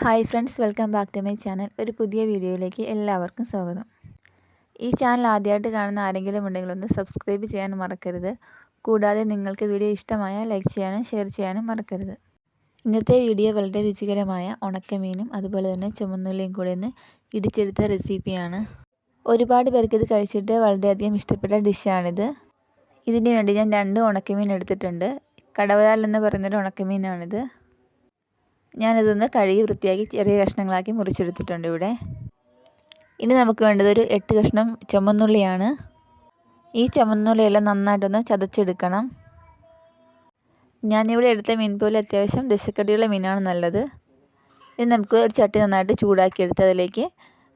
Hi friends welcome back to my channel. ഒരു പുതിയ വീഡിയോയിലേക്ക് എല്ലാവർക്കും സ്വാഗതം. ഈ ചാനൽ ആദ്യമായിട്ട് കാണുന്ന ആരെങ്കിലും ഉണ്ടെങ്കിൽ ഒന്ന് സബ്സ്ക്രൈബ് ചെയ്യാൻ മറക്കരുത്. കൂടാതെ നിങ്ങൾക്ക് വീഡിയോ ഇഷ്ടമായാൽ ലൈക്ക് ചെയ്യാനും ഷെയർ ചെയ്യാനും മറക്കരുത്. ഇന്നത്തെ വീഡിയോ വളരെ രുചികരമായ ഉണക്കമീനും അതുപോലെ തന്നെ ചുമന്നുള്ളിയും കൂടെ ഒന്ന് ഇടിച്ചെടുത്ത റെസിപ്പിയാണ്. ഒരുപാട് പേർക്ക് ഇത് കഴിച്ചിട്ട് വളരെയധികം ഇഷ്ടപ്പെട്ട ഡിഷാണിത്. ഇതിന് വേണ്ടി ഞാൻ രണ്ട് ഉണക്കമീൻ എടുത്തിട്ടുണ്ട്. കടവതാൽ എന്ന് പറയുന്നൊരു ഉണക്കമീനാണിത്. ഞാനിതൊന്ന് കഴുകി വൃത്തിയാക്കി ചെറിയ കഷ്ണങ്ങളാക്കി മുറിച്ചെടുത്തിട്ടുണ്ട് ഇവിടെ. ഇനി നമുക്ക് വേണ്ടത് ഒരു എട്ട് കഷ്ണം ചുമന്നുള്ളിയാണ്. ഈ ചുമന്നുള്ളിയെല്ലാം നന്നായിട്ടൊന്ന് ചതച്ചെടുക്കണം. ഞാനിവിടെ എടുത്ത മീൻ പോലെ അത്യാവശ്യം ദശക്കടിയുള്ള മീനാണ് നല്ലത്. ഇനി നമുക്ക് ഒരു ചട്ടി നന്നായിട്ട് ചൂടാക്കിയെടുത്ത് അതിലേക്ക്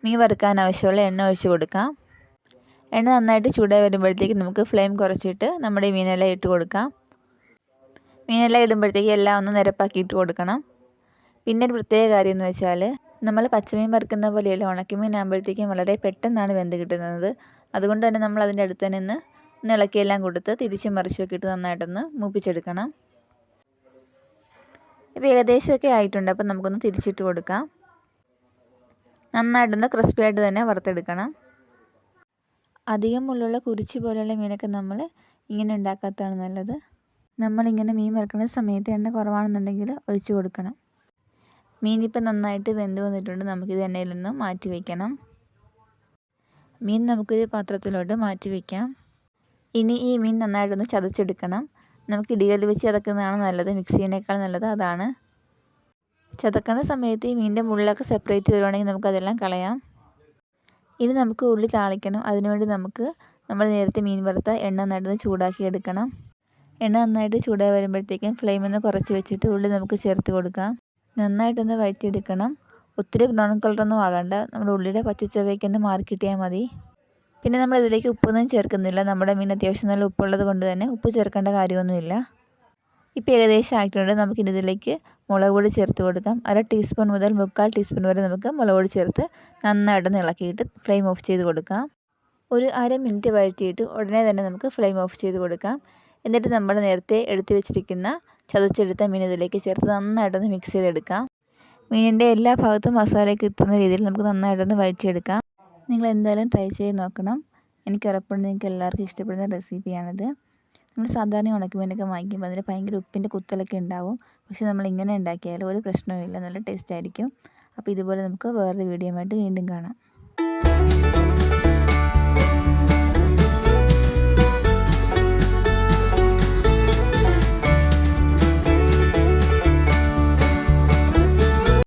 മീൻ വറുക്കാൻ ആവശ്യമുള്ള എണ്ണ ഒഴിച്ചു കൊടുക്കാം. എണ്ണ നന്നായിട്ട് ചൂടായി വരുമ്പോഴത്തേക്ക് നമുക്ക് ഫ്ലെയിം കുറച്ചിട്ട് നമ്മുടെ മീനെല്ലാം ഇട്ട് കൊടുക്കാം. മീനെല്ലാം ഇടുമ്പോഴത്തേക്ക് എല്ലാം ഒന്ന് നിരപ്പാക്കി ഇട്ട് കൊടുക്കണം. പിന്നെ ഒരു പ്രത്യേക കാര്യം എന്ന് വെച്ചാൽ നമ്മൾ പച്ചമീൻ വറുക്കുന്ന പോലെയല്ല ഉണക്കമീൻ ആകുമ്പോഴത്തേക്കും വളരെ പെട്ടെന്നാണ് വെന്ത് കിട്ടുന്നത്. അതുകൊണ്ട് തന്നെ നമ്മൾ അതിന്റെ അടുത്ത് നിന്ന് ഇളക്കിയെല്ലാം കൊടുത്ത് തിരിച്ചും മറിച്ചുമൊക്കെ ഇട്ട് നന്നായിട്ടൊന്ന് മൂപ്പിച്ചെടുക്കണം. ഇപ്പോൾ ഏകദേശമൊക്കെ ആയിട്ടുണ്ട്. അപ്പം നമുക്കൊന്ന് തിരിച്ചിട്ട് കൊടുക്കാം. നന്നായിട്ടൊന്ന് ക്രിസ്പി ആയിട്ട് തന്നെ വറുത്തെടുക്കണം. അധികം മുള്ളുള്ള കുരിച്ചി പോലെയുള്ള മീനൊക്കെ നമ്മൾ ഇങ്ങനെ ഉണ്ടാക്കാത്തതാണ് നല്ലത്. നമ്മളിങ്ങനെ മീൻ വറുക്കുന്ന സമയത്ത് എണ്ണ കുറവാണെന്നുണ്ടെങ്കിൽ ഒഴിച്ചു കൊടുക്കണം. ഇപ്പം നന്നായിട്ട് വെന്ത് വന്നിട്ടുണ്ട്. നമുക്കിത് എണ്ണയിൽ നിന്ന് മാറ്റി വയ്ക്കണം മീൻ നമുക്കൊരു പാത്രത്തിലോട്ട് മാറ്റി വയ്ക്കാം ഇനി ഈ മീൻ നന്നായിട്ടൊന്ന് ചതച്ചെടുക്കണം. നമുക്ക് ഇടികല്ല് വെച്ച് ചതക്കുന്നതാണ് നല്ലത്. മിക്സീനേക്കാൾ നല്ലത് അതാണ്. ചതക്കുന്ന സമയത്ത് ഈ മീനിന്റെ മുള്ളൊക്കെ സെപ്പറേറ്റ് വരുവാണെങ്കിൽ നമുക്കതെല്ലാം കളയാം. ഇനി നമുക്ക് ഉള്ളി താളിക്കണം. അതിനുവേണ്ടി നമുക്ക് നമ്മൾ നേരത്തെ മീൻ വറുത്ത എണ്ണ നന്നായിട്ട് ചൂടാക്കി എടുക്കണം. എണ്ണ നന്നായിട്ട് ചൂടായി വരുമ്പോഴത്തേക്കും ഫ്ലെയിം ഒന്ന് കുറച്ച് വെച്ചിട്ട് ഉള്ളി നമുക്ക് ചേർത്ത് കൊടുക്കാം. നന്നായിട്ടൊന്ന് വഴറ്റിയെടുക്കണം. ഒത്തിരി ബ്രൗൺ കളറൊന്നും ആകണ്ട. നമ്മുടെ ഉള്ളിയുടെ പച്ചച്ചവയ്ക്ക് തന്നെ മാറി കിട്ടിയാൽ മതി. പിന്നെ നമ്മൾ ഇതിലേക്ക് ഉപ്പൊന്നും ചേർക്കുന്നില്ല. നമ്മുടെ മീൻ അത്യാവശ്യം നല്ല ഉപ്പുള്ളത് കൊണ്ട് തന്നെ ഉപ്പ് ചേർക്കേണ്ട കാര്യമൊന്നുമില്ല. ഇപ്പോൾ ഏകദേശം ആയിട്ടുണ്ട്. നമുക്കിനി ഇതിലേക്ക് മുളക് പൊടി ചേർത്ത് കൊടുക്കാം. അര ടീസ്പൂൺ മുതൽ മുക്കാൽ ടീസ്പൂൺ വരെ നമുക്ക് മുളക് പൊടി ചേർത്ത് നന്നായിട്ടൊന്ന് ഇളക്കിയിട്ട് ഫ്ലെയിം ഓഫ് ചെയ്ത് കൊടുക്കാം. ഒരു അര മിനിറ്റ് വഴറ്റിയിട്ട് ഉടനെ തന്നെ നമുക്ക് ഫ്ലെയിം ഓഫ് ചെയ്ത് കൊടുക്കാം. എന്നിട്ട് നമ്മൾ നേരത്തെ എടുത്തു വെച്ചിരിക്കുന്ന ചതച്ചെടുത്ത മീൻ ഇതിലേക്ക് ചേർത്ത് നന്നായിട്ടൊന്ന് മിക്സ് ചെയ്തെടുക്കാം. മീനിന്റെ എല്ലാ ഭാഗത്തും മസാലയൊക്കെ എത്തുന്ന രീതിയിൽ നമുക്ക് നന്നായിട്ടൊന്ന് വഴറ്റിയെടുക്കാം. നിങ്ങൾ എന്തായാലും ട്രൈ ചെയ്ത് നോക്കണം. എനിക്ക് ഉറപ്പുണ്ട് നിങ്ങൾക്ക് എല്ലാവർക്കും ഇഷ്ടപ്പെടുന്ന റെസിപ്പിയാണിത് നമ്മൾ സാധാരണ ഉണക്കുമീനൊക്കെ വാങ്ങിക്കുമ്പോൾ അതിന് ഭയങ്കര ഉപ്പിന്റെ കുത്തലൊക്കെ ഉണ്ടാവും. പക്ഷേ നമ്മൾ ഇങ്ങനെ ഉണ്ടാക്കിയാൽ ഒരു പ്രശ്നവുമില്ല. നല്ല ടേസ്റ്റ് ആയിരിക്കും. അപ്പോൾ ഇതുപോലെ നമുക്ക് വേറൊരു വീഡിയോ ആയിട്ട് വീണ്ടും കാണാം.